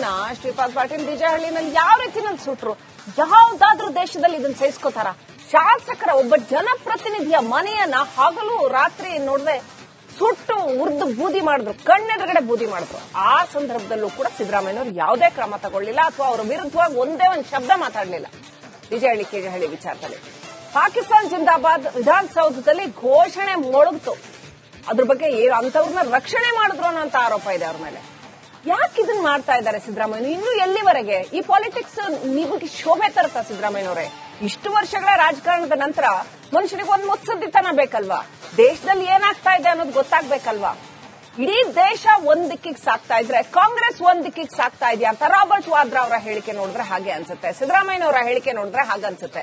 ಇದನ್ನ ಶ್ರೀಪಾದ್ ಪಾಟೀಲ್ ಬಿಜಹಳ್ಳಿನಲ್ಲಿ ಯಾವ ರೀತಿನಲ್ಲಿ ಸುಟ್ರು? ಯಾವ್ದಾದ್ರೂ ದೇಶದಲ್ಲಿ ಇದನ್ನ ಸಹಿಸ್ಕೋತಾರ? ಶಾಸಕರ ಒಬ್ಬ ಜನಪ್ರತಿನಿಧಿಯ ಮನೆಯನ್ನ ಹಗಲು ರಾತ್ರಿ ನೋಡದೆ ಸುಟ್ಟು ಉರ್ದು ಬೂದಿ ಮಾಡಿದ್ರು, ಕಣ್ಣೆದುರುಗಡೆ ಬೂದಿ ಮಾಡಿದ್ರು. ಆ ಸಂದರ್ಭದಲ್ಲೂ ಕೂಡ ಸಿದ್ದರಾಮಯ್ಯನವರು ಯಾವುದೇ ಕ್ರಮ ತಗೊಳ್ಳಿಲ್ಲ ಅಥವಾ ಅವರ ವಿರುದ್ಧವಾಗಿ ಒಂದೇ ಒಂದು ಶಬ್ದ ಮಾತಾಡಲಿಲ್ಲ. ವಿಜಯಹಳ್ಳಿ ಕೆಜಹಳ್ಳಿ ವಿಚಾರದಲ್ಲಿ. ಪಾಕಿಸ್ತಾನ್ ಜಿಂದಾಬಾದ್ ವಿಧಾನಸೌಧದಲ್ಲಿ ಘೋಷಣೆ ಮೊಳಗ್ತು. ಅದ್ರ ಬಗ್ಗೆ ಅಂತವ್ರನ್ನ ರಕ್ಷಣೆ ಮಾಡಿದ್ರು ಅನ್ನೋಂತ ಆರೋಪ ಇದೆ ಅವ್ರ ಮೇಲೆ. ಯಾಕೆ ಇದನ್ನ ಮಾಡ್ತಾ ಇದ್ದಾರೆ ಸಿದ್ದರಾಮಯ್ಯ? ಇನ್ನು ಎಲ್ಲಿವರೆಗೆ? ಈ ಪಾಲಿಟಿಕ್ಸ್ ನಿಮಗೆ ಶೋಭೆ ತರುತ್ತಾ ಸಿದ್ದರಾಮಯ್ಯನವರೇ? ಇಷ್ಟು ವರ್ಷಗಳ ರಾಜಕಾರಣದ ನಂತರ ಮನುಷ್ಯನಿಗೆ ಒಂದು ಮುತ್ಸದ್ದಿತನ ಬೇಕಲ್ವಾ? ದೇಶದಲ್ಲಿ ಏನಾಗ್ತಾ ಇದೆ ಅನ್ನೋದು ಗೊತ್ತಾಗ್ಬೇಕಲ್ವಾ? ಇಡೀ ದೇಶ ಒಂದ್ ದಿಕ್ಕಿಗೆ ಸಾಕ್ತಾ ಇದ್ರೆ, ಕಾಂಗ್ರೆಸ್ ಒಂದ್ ದಿಕ್ಕಿಗೆ ಸಾಕ್ತಾ ಇದೆಯಾ ಅಂತ ರಾಬರ್ಟ್ ವಾದ್ರಾ ಅವರ ಹೇಳಿಕೆ ನೋಡಿದ್ರೆ ಹಾಗೆ ಅನ್ಸುತ್ತೆ. ಸಿದ್ದರಾಮಯ್ಯನವರ ಹೇಳಿಕೆ ನೋಡಿದ್ರೆ ಹಾಗೆ ಅನ್ಸುತ್ತೆ.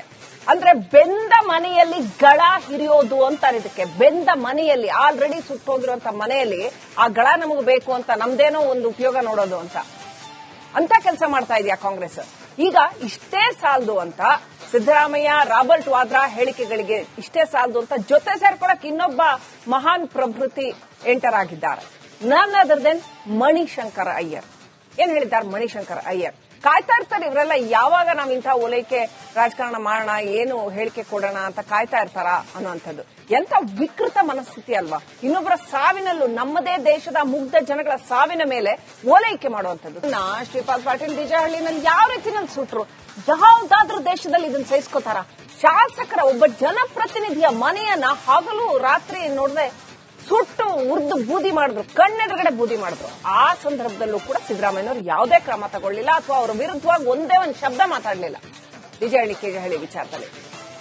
ಅಂದ್ರೆ ಮನೆಯಲ್ಲಿ ಗಳ ಹಿರಿಯೋದು ಅಂತಾರೆ ಇದಕ್ಕೆ. ಬೆಂದ ಮನೆಯಲ್ಲಿ ಆಲ್ರೆಡಿ ಸುಟ್ಟೋಗಿರುವಂತ ಮನೆಯಲ್ಲಿ ಆ ಗಳ ನಮಗೆ ಬೇಕು ಅಂತ ನಮ್ದೇನೋ ಒಂದು ಉಪಯೋಗ ನೋಡೋದು ಅಂತ. ಅಂತ ಕೆಲಸ ಮಾಡ್ತಾ ಇದೆಯಾ ಕಾಂಗ್ರೆಸ್? ಈಗ ಇಷ್ಟೇ ಸಾಲದು ಅಂತ ಸಿದ್ದರಾಮಯ್ಯ, ರಾಬರ್ಟ್ ವಾದ್ರಾ ಹೇಳಿಕೆಗಳಿಗೆ ಇಷ್ಟೇ ಸಾಲದು ಅಂತ ಜೊತೆ ಸೇರ್ಕೊಳಕ್ ಇನ್ನೊಬ್ಬ ಮಹಾನ್ ಪ್ರಭೃತಿ ಎಂಟರ್ ಆಗಿದ್ದಾರೆ. ನನ್ ಅದರ್ ದೆನ್ ಮಣಿಶಂಕರ ಅಯ್ಯರ್. ಏನ್ ಹೇಳಿದ್ದಾರೆ ಮಣಿಶಂಕರ ಅಯ್ಯರ್? ಕಾಯ್ತಾ ಇರ್ತಾರೆ ಇವರೆಲ್ಲ. ಯಾವಾಗ ನಾವ್ ಇಂಥ ಓಲೈಕೆ ರಾಜಕಾರಣ ಮಾಡೋಣ, ಏನು ಹೇಳಿಕೆ ಕೊಡೋಣ ಅಂತ ಕಾಯ್ತಾ ಇರ್ತಾರ ಅನ್ನುವಂಥದ್ದು ಎಂತ ವಿಕೃತ ಮನಸ್ಥಿತಿ ಅಲ್ವಾ. ಇನ್ನೊಬ್ಬರ ಸಾವಿನಲ್ಲೂ ನಮ್ಮದೇ ದೇಶದ ಮುಗ್ಧ ಜನಗಳ ಸಾವಿನ ಮೇಲೆ ಓಲೈಕೆ ಮಾಡುವಂಥದ್ದು. ನಾ ಶ್ರೀಪಾದ್ ಪಾಟೀಲ್ ಬಿಜಹಳ್ಳಿನಲ್ಲಿ ಯಾವ ರೀತಿನಲ್ಲಿ ಸುಟ್ರು? ಯಾವ್ದಾದ್ರೂ ದೇಶದಲ್ಲಿ ಇದನ್ನ ಸಹಿಸ್ಕೋತಾರ? ಶಾಸಕರ ಒಬ್ಬ ಜನಪ್ರತಿನಿಧಿಯ ಮನೆಯನ್ನ ಹಗಲು ರಾತ್ರಿ ನೋಡದೆ ಸುಟ್ಟು ಉರ್ದು ಬೂದಿ ಮಾಡಿದ್ರು, ಕಣ್ಣೆದುರುಗಡೆ ಬೂದಿ ಮಾಡಿದ್ರು. ಆ ಸಂದರ್ಭದಲ್ಲೂ ಕೂಡ ಸಿದ್ದರಾಮಯ್ಯನವರು ಯಾವುದೇ ಕ್ರಮ ತಗೊಳ್ಳಿಲ್ಲ ಅಥವಾ ಅವರ ವಿರುದ್ಧವಾಗಿ ಒಂದೇ ಒಂದು ಶಬ್ದ ಮಾತಾಡಲಿಲ್ಲ. ವಿಜಯಹಳ್ಳಿ ಕೆಜಹಳ್ಳಿ ವಿಚಾರದಲ್ಲಿ.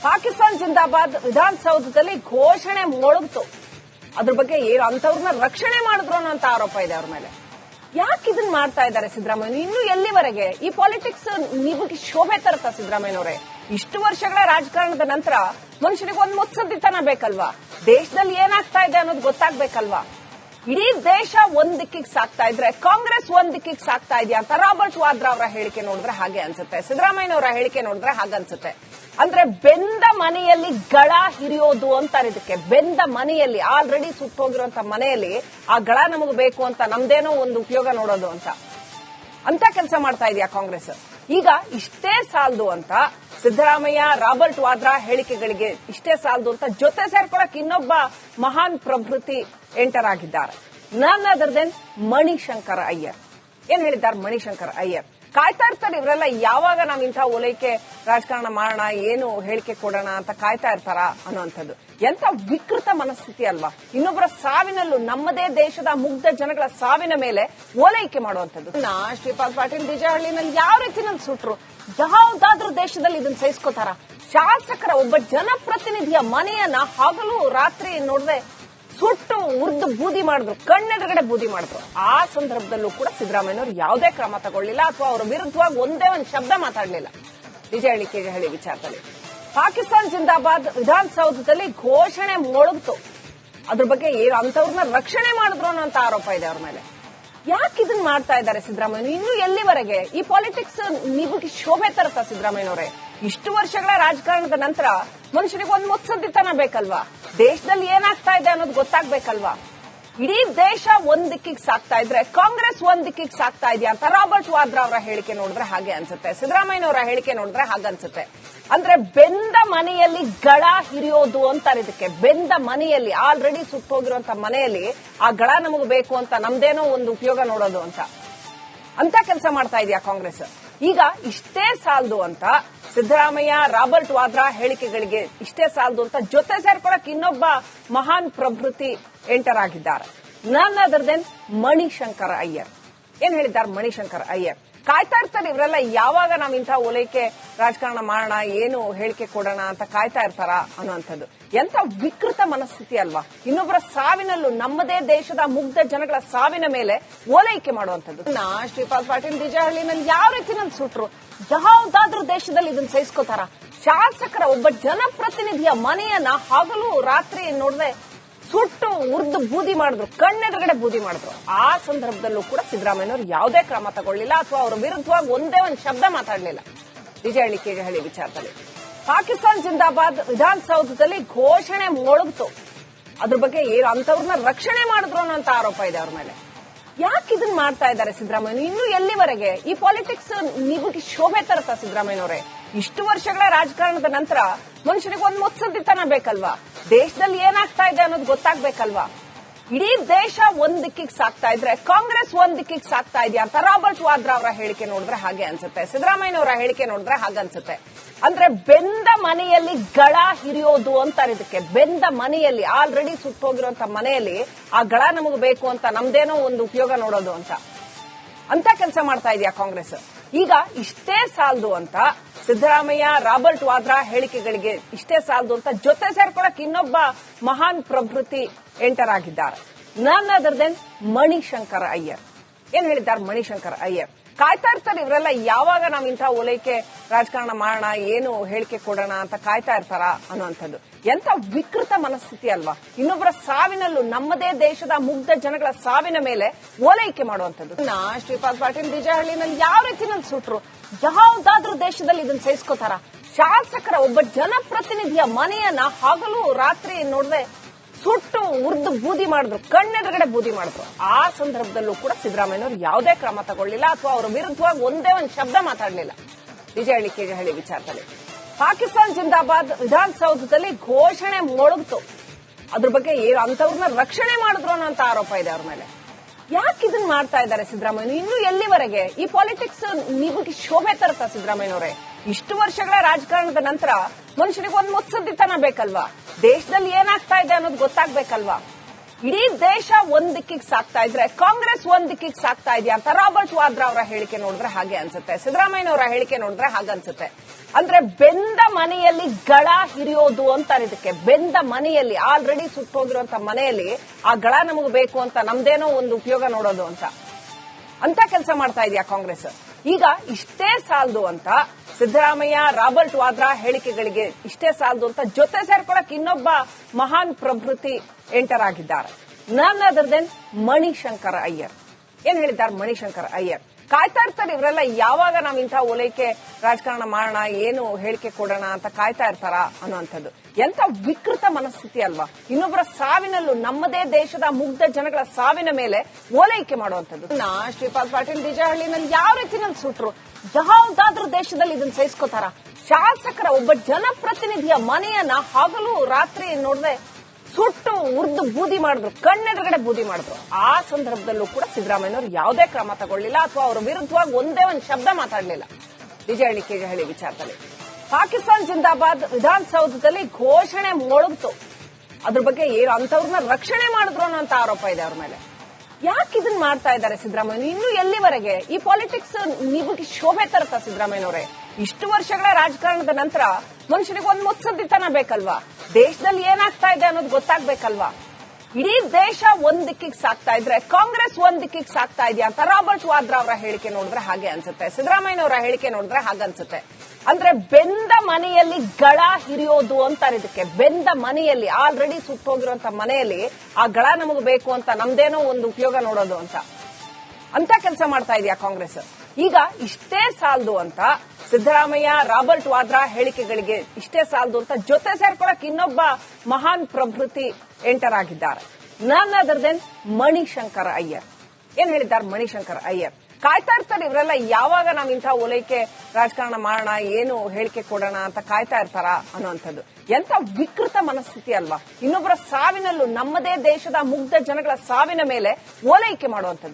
ಪಾಕಿಸ್ತಾನ್ ಜಿಂದಾಬಾದ್ ವಿಧಾನಸೌಧದಲ್ಲಿ ಘೋಷಣೆ ಮೊಳಗ್ತು. ಅದ್ರ ಬಗ್ಗೆ ಏನು ಅಂತವ್ರನ್ನ ರಕ್ಷಣೆ ಮಾಡಿದ್ರು ಅನ್ನೋಂತ ಆರೋಪ ಇದೆ ಅವ್ರ ಮೇಲೆ. ಯಾಕೆ ಇದನ್ನ ಮಾಡ್ತಾ ಇದ್ದಾರೆ ಸಿದ್ದರಾಮಯ್ಯ? ಇನ್ನು ಎಲ್ಲಿವರೆಗೆ? ಈ ಪಾಲಿಟಿಕ್ಸ್ ನಿಮಗೆ ಶೋಭೆ ತರುತ್ತಾ ಸಿದ್ದರಾಮಯ್ಯನವರೇ? ಇಷ್ಟು ವರ್ಷಗಳ ರಾಜಕಾರಣದ ನಂತರ ಮನುಷ್ಯನಿಗೆ ಒಂದು ಮುತ್ಸದ್ದಿತನ ಬೇಕಲ್ವಾ? ದೇಶದಲ್ಲಿ ಏನಾಗ್ತಾ ಇದೆ ಅನ್ನೋದು ಗೊತ್ತಾಗ್ಬೇಕಲ್ವಾ? ಇಡೀ ದೇಶ ಒಂದ್ ದಿಕ್ಕಿಗೆ ಸಾಕ್ತಾ ಇದ್ರೆ, ಕಾಂಗ್ರೆಸ್ ಒಂದ್ ದಿಕ್ಕಿಗೆ ಸಾಕ್ತಾ ಇದೆಯಾ ಅಂತ ರಾಬರ್ಟ್ ವಾದ್ರಾ ಅವರ ಹೇಳಿಕೆ ನೋಡಿದ್ರೆ ಹಾಗೆ ಅನ್ಸುತ್ತೆ. ಸಿದ್ದರಾಮಯ್ಯನವರ ಹೇಳಿಕೆ ನೋಡಿದ್ರೆ ಹಾಗೆ ಅನ್ಸುತ್ತೆ. ಅಂದ್ರೆ ಬೆಂದ ಮನೆಯಲ್ಲಿ ಗಳ ಹಿರಿಯೋದು ಅಂತಾರೆ ಇದಕ್ಕೆ. ಬೆಂದ ಮನೆಯಲ್ಲಿ ಆಲ್ರೆಡಿ ಸುಟ್ಟೋಗಿರುವಂತ ಮನೆಯಲ್ಲಿ ಆ ಗಳ ನಮಗೆ ಬೇಕು ಅಂತ ನಮ್ದೇನೋ ಒಂದು ಉಪಯೋಗ ನೋಡೋದು ಅಂತ. ಅಂತ ಕೆಲಸ ಮಾಡ್ತಾ ಇದೆಯಾ ಕಾಂಗ್ರೆಸ್? ಈಗ ಇಷ್ಟೇ ಸಾಲದು ಅಂತ ಸಿದ್ದರಾಮಯ್ಯ, ರಾಬರ್ಟ್ ವಾದ್ರಾ ಹೇಳಿಕೆಗಳಿಗೆ ಇಷ್ಟೇ ಸಾಲದು ಅಂತ ಜೊತೆ ಸೇರ್ಕೊಳಕ್ ಇನ್ನೊಬ್ಬ ಮಹಾನ್ ಪ್ರಭೃತಿ ಎಂಟರ್ ಆಗಿದ್ದಾರೆ ನನ್ ಅದರ್ ದೆನ್ ಮಣಿಶಂಕರ ಅಯ್ಯರ್. ಏನ್ ಹೇಳಿದ್ದಾರೆ ಮಣಿಶಂಕರ್ ಅಯ್ಯರ್? ಕಾಯ್ತಾ ಇರ್ತಾರೆ ಇವರೆಲ್ಲ, ಯಾವಾಗ ನಾವ್ ಇಂಥ ಓಲೈಕೆ ರಾಜಕಾರಣ ಮಾಡೋಣ, ಏನು ಹೇಳಿಕೆ ಕೊಡೋಣ ಅಂತ ಕಾಯ್ತಾ ಇರ್ತಾರ ಅನ್ನೋಂಥದ್ದು. ಎಂತ ವಿಕೃತ ಮನಸ್ಥಿತಿ ಅಲ್ವಾ? ಇನ್ನೊಬ್ಬರ ಸಾವಿನಲ್ಲೂ ನಮ್ಮದೇ ದೇಶದ ಮುಗ್ಧ ಜನಗಳ ಸಾವಿನ ಮೇಲೆ ಓಲೈಕೆ ಮಾಡುವಂಥದ್ದು. ನಾ ಶ್ರೀಪಾದ್ ಪಾಟೀಲ್ ಬಿಜಹಳ್ಳಿನಲ್ಲಿ ಯಾವ ರೀತಿನಲ್ಲಿ ಸುಟ್ರು? ಯಾವ್ದಾದ್ರೂ ದೇಶದಲ್ಲಿ ಇದನ್ನ ಸಹಿಸ್ಕೋತಾರ. ಶಾಸಕರ ಒಬ್ಬ ಜನಪ್ರತಿನಿಧಿಯ ಮನೆಯನ್ನ ಹಗಲು ರಾತ್ರಿ ನೋಡದೆ ಸುಟ್ಟು ಉರ್ದು ಬೂದಿ ಮಾಡಿದ್ರು, ಕಣ್ಣೆದುರುಗಡೆ ಬೂದಿ ಮಾಡಿದ್ರು. ಆ ಸಂದರ್ಭದಲ್ಲೂ ಕೂಡ ಸಿದ್ದರಾಮಯ್ಯನವರು ಯಾವುದೇ ಕ್ರಮ ತಗೊಳ್ಳಿಲ್ಲ ಅಥವಾ ಅವರ ವಿರುದ್ಧವಾಗಿ ಒಂದೇ ಒಂದು ಶಬ್ದ ಮಾತಾಡಲಿಲ್ಲ. ಕೇಗೆ ಹೇಳಿ ವಿಚಾರದಲ್ಲಿ. ಪಾಕಿಸ್ತಾನ್ ಜಿಂದಾಬಾದ್ ವಿಧಾನಸೌಧದಲ್ಲಿ ಘೋಷಣೆ ಮೊಳಗ್ತು. ಅದ್ರ ಬಗ್ಗೆ ಏನು ಅಂತವ್ರನ್ನ ರಕ್ಷಣೆ ಮಾಡಿದ್ರು ಅನ್ನೋಂತ ಆರೋಪ ಇದೆ ಅವ್ರ ಮೇಲೆ. ಯಾಕೆ ಇದನ್ನ ಮಾಡ್ತಾ ಇದ್ದಾರೆ ಸಿದ್ದರಾಮಯ್ಯ? ಇನ್ನು ಎಲ್ಲಿವರೆಗೆ? ಈ ಪಾಲಿಟಿಕ್ಸ್ ನೀವು ಶೋಭೆ ತರುತ್ತಾ ಸಿದ್ದರಾಮಯ್ಯನವರೇ? ಇಷ್ಟು ವರ್ಷಗಳ ರಾಜಕಾರಣದ ನಂತರ ಮನುಷ್ಯನಿಗೆ ಒಂದು ಮುತ್ಸದ್ದಿತನ ಬೇಕಲ್ವಾ? ದೇಶದಲ್ಲಿ ಏನಾಗ್ತಾ ಇದೆ ಅನ್ನೋದು ಗೊತ್ತಾಗ್ಬೇಕಲ್ವಾ? ಇಡೀ ದೇಶ ಒಂದ್ ದಿಕ್ಕಿಗೆ ಸಾಕ್ತಾ ಇದ್ರೆ, ಕಾಂಗ್ರೆಸ್ ಒಂದ್ ದಿಕ್ಕಿಗೆ ಸಾಕ್ತಾ ಇದೆಯಾ ಅಂತ ರಾಬರ್ಟ್ ವಾದ್ರಾ ಅವರ ಹೇಳಿಕೆ ನೋಡಿದ್ರೆ ಹಾಗೆ ಅನ್ಸುತ್ತೆ. ಸಿದ್ದರಾಮಯ್ಯನವರ ಹೇಳಿಕೆ ನೋಡಿದ್ರೆ ಹಾಗೆ ಅನ್ಸುತ್ತೆ ಅಂದ್ರೆ ಬೆಂದ ಮನೆಯಲ್ಲಿ ಗಳ ಹಿರಿಯೋದು ಅಂತಾರೆ ಇದಕ್ಕೆ. ಬೆಂದ ಮನೆಯಲ್ಲಿ ಆಲ್ರೆಡಿ ಸುಟ್ಟೋಗಿರುವಂತ ಮನೆಯಲ್ಲಿ ಆ ಗಳ ನಮಗೆ ಬೇಕು ಅಂತ ನಮ್ದೇನೋ ಒಂದು ಉಪಯೋಗ ನೋಡೋದು ಅಂತ. ಅಂತ ಕೆಲಸ ಮಾಡ್ತಾ ಇದೆಯಾ ಕಾಂಗ್ರೆಸ್? ಈಗ ಇಷ್ಟೇ ಸಾಲದು ಅಂತ ಸಿದ್ದರಾಮಯ್ಯ, ರಾಬರ್ಟ್ ವಾದ್ರಾ ಹೇಳಿಕೆಗಳಿಗೆ ಇಷ್ಟೇ ಸಾಲದು ಅಂತ ಜೊತೆ ಸೇರ್ಕೊಳಕ್ ಇನ್ನೊಬ್ಬ ಮಹಾನ್ ಪ್ರಭೃತಿ ಎಂಟರ್ ಆಗಿದ್ದಾರೆ. ದೆನ್ ಮಣಿಶಂಕರ ಅಯ್ಯರ್. ಏನ್ ಹೇಳಿದ್ದಾರೆ ಮಣಿಶಂಕರ ಅಯ್ಯರ್? ಕಾಯ್ತಾ ಇರ್ತಾರೆ, ಇವರೆಲ್ಲ ಯಾವಾಗ ನಾವ್ ಇಂಥ ಓಲೈಕೆ ರಾಜಕಾರಣ ಮಾಡೋಣ, ಏನು ಹೇಳಿಕೆ ಕೊಡೋಣ ಅಂತ ಕಾಯ್ತಾ ಇರ್ತಾರ ಅನ್ನುವಂಥದ್ದು. ಎಂತ ವಿಕೃತ ಮನಸ್ಥಿತಿ ಅಲ್ವಾ. ಇನ್ನೊಬ್ಬರ ಸಾವಿನಲ್ಲೂ ನಮ್ಮದೇ ದೇಶದ ಮುಗ್ಧ ಜನಗಳ ಸಾವಿನ ಮೇಲೆ ಓಲೈಕೆ ಮಾಡುವಂಥದ್ದು. ನಾ ಶ್ರೀಪಾದ್ ಪಾಟೀಲ್ ಬಿಜಹಳ್ಳಿನಲ್ಲಿ ಯಾವ ರೀತಿ ನನ್ ಸುಟ್ರು? ಯಾವ್ದಾದ್ರೂ ದೇಶದಲ್ಲಿ ಇದನ್ನ ಸಹಿಸ್ಕೋತಾರ? ಶಾಸಕರ ಒಬ್ಬ ಜನಪ್ರತಿನಿಧಿಯ ಮನೆಯನ್ನ ಹಗಲು ರಾತ್ರಿ ನೋಡದೆ ಸುಟ್ಟು ಉರ್ದು ಬೂದಿ ಮಾಡಿದ್ರು, ಕಣ್ಣೆದುರುಗಡೆ ಬೂದಿ ಮಾಡಿದ್ರು. ಆ ಸಂದರ್ಭದಲ್ಲೂ ಕೂಡ ಸಿದ್ದರಾಮಯ್ಯನವರು ಯಾವುದೇ ಕ್ರಮ ತಗೊಳ್ಳಿಲ್ಲ ಅಥವಾ ಅವರ ವಿರುದ್ಧವಾಗಿ ಒಂದೇ ಒಂದು ಶಬ್ದ ಮಾತಾಡಲಿಲ್ಲ. ಹೇಳಿಕೆಗೆ ಕೆಜಹಳ್ಳಿ ವಿಚಾರದಲ್ಲಿ. ಪಾಕಿಸ್ತಾನ್ ಜಿಂದಾಬಾದ್ ವಿಧಾನಸೌಧದಲ್ಲಿ ಘೋಷಣೆ ಮೊಳಗಿತು. ಅದ್ರ ಬಗ್ಗೆ ಏನು ಅಂತವ್ರನ್ನ ರಕ್ಷಣೆ ಮಾಡಿದ್ರು ಅನ್ನೋಂತ ಆರೋಪ ಇದೆ ಅವ್ರ ಮೇಲೆ. ಯಾಕೆ ಇದನ್ನ ಮಾಡ್ತಾ ಇದ್ದಾರೆ ಸಿದ್ದರಾಮಯ್ಯ ಇನ್ನು ಎಲ್ಲಿವರೆಗೆ? ಈ ಪಾಲಿಟಿಕ್ಸ್ ನಿಮಗೆ ಶೋಭೆ ತರತ್ತ ಸಿದ್ದರಾಮಯ್ಯನವರೇ? ಇಷ್ಟು ವರ್ಷಗಳ ರಾಜಕಾರಣದ ನಂತರ ಮನುಷ್ಯನಿಗೆ ಒಂದು ಮುತ್ಸದ್ದಿತನ ಬೇಕಲ್ವಾ? ದೇಶದಲ್ಲಿ ಏನಾಗ್ತಾ ಇದೆ ಅನ್ನೋದು ಗೊತ್ತಾಗ್ಬೇಕಲ್ವಾ? ಇಡೀ ದೇಶ ಒಂದ್ ದಿಕ್ಕಿಗೆ ಸಾಕ್ತಾ ಇದ್ರೆ, ಕಾಂಗ್ರೆಸ್ ಒಂದ್ ದಿಕ್ಕಿಗೆ ಸಾಕ್ತಾ ಇದೆಯಾ ಅಂತ ರಾಬರ್ಟ್ ವಾದ್ರಾ ಅವರ ಹೇಳಿಕೆ ನೋಡಿದ್ರೆ ಹಾಗೆ ಅನ್ಸುತ್ತೆ. ಸಿದ್ದರಾಮಯ್ಯನವರ ಹೇಳಿಕೆ ನೋಡಿದ್ರೆ ಹಾಗೆ ಅನ್ಸುತ್ತೆ. ಅಂದ್ರೆ ಬೆಂದ ಮನೆಯಲ್ಲಿ ಗಳ ಹಿರಿಯೋದು ಅಂತಾರೆ ಇದಕ್ಕೆ ಬೆಂದ ಮನೆಯಲ್ಲಿ ಆಲ್ರೆಡಿ ಸುಟ್ಟೋಗಿರುವಂತ ಮನೆಯಲ್ಲಿ ಆ ಗಳ ನಮಗೆ ಬೇಕು ಅಂತ ನಮ್ದೇನೋ ಒಂದು ಉಪಯೋಗ ನೋಡೋದು ಅಂತ. ಅಂತ ಕೆಲಸ ಮಾಡ್ತಾ ಇದೆಯಾ ಕಾಂಗ್ರೆಸ್? ಈಗ ಇಷ್ಟೇ ಸಾಲದು ಅಂತ ಸಿದ್ದರಾಮಯ್ಯ, ರಾಬರ್ಟ್ ವಾದ್ರಾ ಹೇಳಿಕೆಗಳಿಗೆ ಇಷ್ಟೇ ಸಾಲದು ಅಂತ ಜೊತೆ ಸೇರ್ಕೊಳಕ್ ಇನ್ನೊಬ್ಬ ಮಹಾನ್ ಪ್ರಭೃತಿ ಎಂಟರ್ ಆಗಿದ್ದಾರೆ ದೆನ್ ಮಣಿಶಂಕರ ಅಯ್ಯರ್. ಏನ್ ಹೇಳಿದ್ದಾರೆ ಮಣಿಶಂಕರ್ ಅಯ್ಯರ್? ಕಾಯ್ತಾ ಇರ್ತಾರೆ ಇವರೆಲ್ಲ, ಯಾವಾಗ ನಾವು ಇಂಥ ಓಲೈಕೆ ರಾಜಕಾರಣ ಮಾಡೋಣ, ಏನು ಹೇಳಿಕೆ ಕೊಡೋಣ ಅಂತ ಕಾಯ್ತಾ ಇರ್ತಾರ ಅನ್ನುವಂಥದ್ದು ಎಂತ ವಿಕೃತ ಮನಸ್ಥಿತಿ ಅಲ್ವಾ. ಇನ್ನೊಬ್ಬರ ಸಾವಿನಲ್ಲೂ ನಮ್ಮದೇ ದೇಶದ ಮುಗ್ಧ ಜನಗಳ ಸಾವಿನ ಮೇಲೆ ಓಲೈಕೆ ಮಾಡುವಂಥದ್ದು. ನಾ ಶ್ರೀಪಾದ್ ಪಾಟೀಲ್ ಬಿಜಹಳ್ಳಿನಲ್ಲಿ ಯಾವ ರೀತಿನಲ್ಲಿ ಸುಟ್ರು? ಯಾವ್ದಾದ್ರೂ ದೇಶದಲ್ಲಿ ಇದನ್ನ ಸಹಿಸ್ಕೋತಾರ? ಶಾಸಕರ ಒಬ್ಬ ಜನಪ್ರತಿನಿಧಿಯ ಮನೆಯನ್ನ ಹಗಲು ರಾತ್ರಿ ನೋಡದೆ ಸುಟ್ಟು ಉರ್ದು ಬೂದಿ ಮಾಡಿದ್ರು, ಕಣ್ಣೆದುರುಗಡೆ ಬೂದಿ ಮಾಡಿದ್ರು. ಆ ಸಂದರ್ಭದಲ್ಲೂ ಕೂಡ ಸಿದ್ದರಾಮಯ್ಯನವರು ಯಾವುದೇ ಕ್ರಮ ತಗೊಳ್ಳಿಲ್ಲ ಅಥವಾ ಅವರ ವಿರುದ್ಧವಾಗಿ ಒಂದೇ ಒಂದು ಶಬ್ದ ಮಾತಾಡಲಿಲ್ಲ. ವಿಜಯಹಳ್ಳಿ ಕೆಜಹಳ್ಳಿ ವಿಚಾರದಲ್ಲಿ. ಪಾಕಿಸ್ತಾನ್ ಜಿಂದಾಬಾದ್ ವಿಧಾನಸೌಧದಲ್ಲಿ ಘೋಷಣೆ ಮೊಳಗ್ತು. ಅದ್ರ ಬಗ್ಗೆ ಅಂತವ್ರನ್ನ ರಕ್ಷಣೆ ಮಾಡಿದ್ರು ಅನ್ನೋಂತ ಆರೋಪ ಇದೆ ಅವ್ರ ಮೇಲೆ. ಯಾಕೆ ಇದನ್ನ ಮಾಡ್ತಾ ಇದ್ದಾರೆ ಸಿದ್ದರಾಮಯ್ಯ ಇನ್ನು ಎಲ್ಲಿವರೆಗೆ? ಈ ಪಾಲಿಟಿಕ್ಸ್ ನಿಮಗೆ ಶೋಭೆ ತರುತ್ತಾ ಸಿದ್ದರಾಮಯ್ಯನವರೇ? ಇಷ್ಟು ವರ್ಷಗಳ ರಾಜಕಾರಣದ ನಂತರ ಮನುಷ್ಯನಿಗೆ ಒಂದು ಮುತ್ಸದ್ದಿತನ ಬೇಕಲ್ವಾ? ದೇಶದಲ್ಲಿ ಏನಾಗ್ತಾ ಇದೆ ಅನ್ನೋದು ಗೊತ್ತಾಗ್ಬೇಕಲ್ವಾ? ಇಡೀ ದೇಶ ಒಂದ್ ದಿಕ್ಕಿಗೆ ಸಾಕ್ತಾ ಇದ್ರೆ, ಕಾಂಗ್ರೆಸ್ ಒಂದ್ ದಿಕ್ಕಿಗೆ ಸಾಕ್ತಾ ಇದೆಯಾ ಅಂತ ರಾಬರ್ಟ್ ವಾದ್ರಾ ಅವರ ಹೇಳಿಕೆ ನೋಡಿದ್ರೆ ಹಾಗೆ ಅನ್ಸುತ್ತೆ. ಸಿದ್ದರಾಮಯ್ಯನವರ ಹೇಳಿಕೆ ನೋಡಿದ್ರೆ ಹಾಗೆ ಅನ್ಸುತ್ತೆ. ಅಂದ್ರೆ ಬೆಂದ ಮನೆಯಲ್ಲಿ ಗಳ ಹಿರಿಯೋದು ಅಂತಾರೆ ಇದಕ್ಕೆ ಬೆಂದ ಮನೆಯಲ್ಲಿ ಆಲ್ರೆಡಿ ಸುಟ್ಟೋಗಿರುವಂತ ಮನೆಯಲ್ಲಿ ಆ ಗಳ ನಮಗೆ ಬೇಕು ಅಂತ ನಮ್ದೇನೋ ಒಂದು ಉಪಯೋಗ ನೋಡೋದು ಅಂತ. ಅಂತ ಕೆಲಸ ಮಾಡ್ತಾ ಇದೆಯಾ ಕಾಂಗ್ರೆಸ್? ಈಗ ಇಷ್ಟೇ ಸಾಲದು ಅಂತ ಸಿದ್ದರಾಮಯ್ಯ, ರಾಬರ್ಟ್ ವಾದ್ರಾ ಹೇಳಿಕೆಗಳಿಗೆ ಇಷ್ಟೇ ಸಾಲದು ಅಂತ ಜೊತೆ ಸೇರ್ಕೊಳಕ್ ಇನ್ನೊಬ್ಬ ಮಹಾನ್ ಪ್ರಭೃತಿ ಎಂಟರ್ ಆಗಿದ್ದಾರೆ. ನನ್ ಅದರ್ ದೆನ್ ಮಣಿಶಂಕರ ಅಯ್ಯರ್. ಏನ್ ಹೇಳಿದ್ದಾರೆ ಮಣಿಶಂಕರ್ ಅಯ್ಯರ್? ಕಾಯ್ತಾ ಇರ್ತಾರೆ ಇವರೆಲ್ಲ, ಯಾವಾಗ ನಾವು ಇಂಥ ಓಲೈಕೆ ರಾಜಕಾರಣ ಮಾಡೋಣ, ಏನು ಹೇಳಿಕೆ ಕೊಡೋಣ ಅಂತ ಕಾಯ್ತಾ ಇರ್ತಾರ ಅನ್ನುವಂಥದ್ದು ಎಂತ ವಿಕೃತ ಮನಸ್ಥಿತಿ ಅಲ್ವಾ? ಇನ್ನೊಬ್ಬರ ಸಾವಿನಲ್ಲೂ ನಮ್ಮದೇ ದೇಶದ ಮುಗ್ಧ ಜನಗಳ ಸಾವಿನ ಮೇಲೆ ಓಲೈಕೆ ಮಾಡುವಂಥದ್ದು. ನಾ ಶ್ರೀಪಾದ್ ಪಾಟೀಲ್, ಬಿಜಾಹಳ್ಳಿನಲ್ಲಿ ಯಾವ ರೀತಿನಲ್ಲಿ ಸುಟ್ರು? ಯಾವ್ದಾದ್ರೂ ದೇಶದಲ್ಲಿ ಇದನ್ನ ಸಹಿಸ್ಕೋತಾರ. ಶಾಸಕರ ಒಬ್ಬ ಜನಪ್ರತಿನಿಧಿಯ ಮನೆಯನ್ನ ಹಗಲು ರಾತ್ರಿ ನೋಡದೆ ಸುಟ್ಟು ಉರ್ದು ಬೂದಿ ಮಾಡಿದ್ರು, ಕಣ್ಣೆದುರುಗಡೆ ಬೂದಿ ಮಾಡಿದ್ರು. ಆ ಸಂದರ್ಭದಲ್ಲೂ ಕೂಡ ಸಿದ್ದರಾಮಯ್ಯನವರು ಯಾವುದೇ ಕ್ರಮ ತಗೊಳ್ಳಿಲ್ಲ ಅಥವಾ ಅವರ ವಿರುದ್ಧವಾಗಿ ಒಂದೇ ಒಂದು ಶಬ್ದ ಮಾತಾಡಲಿಲ್ಲ. ವಿಜಯಹಳ್ಳಿ ಹೇಳಿ ವಿಚಾರದಲ್ಲಿ. ಪಾಕಿಸ್ತಾನ್ ಜಿಂದಾಬಾದ್ ವಿಧಾನಸೌಧದಲ್ಲಿ ಘೋಷಣೆ ಮೊಳಗ್ತು. ಅದ್ರ ಬಗ್ಗೆ ಏನು ಅಂತವ್ರನ್ನ ರಕ್ಷಣೆ ಮಾಡಿದ್ರು ಅನ್ನೋಂತ ಆರೋಪ ಇದೆ ಅವ್ರ ಮೇಲೆ. ಯಾಕೆ ಇದನ್ನ ಮಾಡ್ತಾ ಇದ್ದಾರೆ ಸಿದ್ದರಾಮಯ್ಯ? ಇನ್ನು ಎಲ್ಲಿವರೆಗೆ? ಈ ಪಾಲಿಟಿಕ್ಸ್ ನೀವು ಶೋಭೆ ತರುತ್ತಾ ಸಿದ್ದರಾಮಯ್ಯನವರೇ? ಇಷ್ಟು ವರ್ಷಗಳ ರಾಜಕಾರಣದ ನಂತರ ಮನುಷ್ಯನಿಗೆ ಒಂದು ಮುತ್ಸದ್ದಿತನ ಬೇಕಲ್ವಾ? ದೇಶದಲ್ಲಿ ಏನಾಗ್ತಾ ಇದೆ ಅನ್ನೋದು ಗೊತ್ತಾಗ್ಬೇಕಲ್ವಾ? ಇಡೀ ದೇಶ ಒಂದ್ ದಿಕ್ಕಿಗೆ ಸಾಕ್ತಾ ಇದ್ರೆ, ಕಾಂಗ್ರೆಸ್ ಒಂದ್ ದಿಕ್ಕಿಗೆ ಸಾಕ್ತಾ ಇದೆಯಾ ಅಂತ ರಾಬರ್ಟ್ ವಾದ್ರಾ ಅವರ ಹೇಳಿಕೆ ನೋಡಿದ್ರೆ ಹಾಗೆ ಅನ್ಸುತ್ತೆ. ಸಿದ್ದರಾಮಯ್ಯನವರ ಹೇಳಿಕೆ ನೋಡಿದ್ರೆ ಹಾಗೆ ಅನ್ಸುತ್ತೆ. ಅಂದ್ರೆ ಬೆಂದ ಮನೆಯಲ್ಲಿ ಗಳ ಹಿರಿಯೋದು ಅಂತಾರೆ ಇದಕ್ಕೆ ಬೆಂದ ಮನೆಯಲ್ಲಿ ಆಲ್ರೆಡಿ ಸುಟ್ಟೋಗಿರುವಂತ ಮನೆಯಲ್ಲಿ ಆ ಗಳ ನಮಗೆ ಬೇಕು ಅಂತ ನಮ್ದೇನೋ ಒಂದು ಉಪಯೋಗ ನೋಡೋದು ಅಂತ. ಅಂತ ಕೆಲಸ ಮಾಡ್ತಾ ಇದೆಯಾ ಕಾಂಗ್ರೆಸ್? ಈಗ ಇಷ್ಟೇ ಸಾಲದು ಅಂತ ಸಿದ್ದರಾಮಯ್ಯ, ರಾಬರ್ಟ್ ವಾದ್ರಾ ಹೇಳಿಕೆಗಳಿಗೆ ಇಷ್ಟೇ ಸಾಲದು ಅಂತ ಜೊತೆ ಸೇರ್ಕೊಳಕ್ ಇನ್ನೊಬ್ಬ ಮಹಾನ್ ಪ್ರಭೃತಿ ಎಂಟರ್ ಆಗಿದ್ದಾರೆ ನನ್ ಅದರ್ ದೆನ್ ಮಣಿಶಂಕರ ಅಯ್ಯರ್. ಏನ್ ಹೇಳಿದ್ದಾರೆ ಮಣಿಶಂಕರ್ ಅಯ್ಯರ್? ಕಾಯ್ತಾ ಇರ್ತಾರೆ ಇವರೆಲ್ಲ, ಯಾವಾಗ ನಾವು ಇಂಥ ಓಲೈಕೆ ರಾಜಕಾರಣ ಮಾಡೋಣ, ಏನು ಹೇಳಿಕೆ ಕೊಡೋಣ ಅಂತ ಕಾಯ್ತಾ ಇರ್ತಾರ ಅನ್ನುವಂಥದ್ದು ಎಂತ ವಿಕೃತ ಮನಸ್ಥಿತಿ ಅಲ್ವಾ? ಇನ್ನೊಬ್ಬರ ಸಾವಿನಲ್ಲೂ ನಮ್ಮದೇ ದೇಶದ ಮುಗ್ಧ ಜನಗಳ ಸಾವಿನ ಮೇಲೆ ಓಲೈಕೆ ಮಾಡುವಂಥದ್ದು.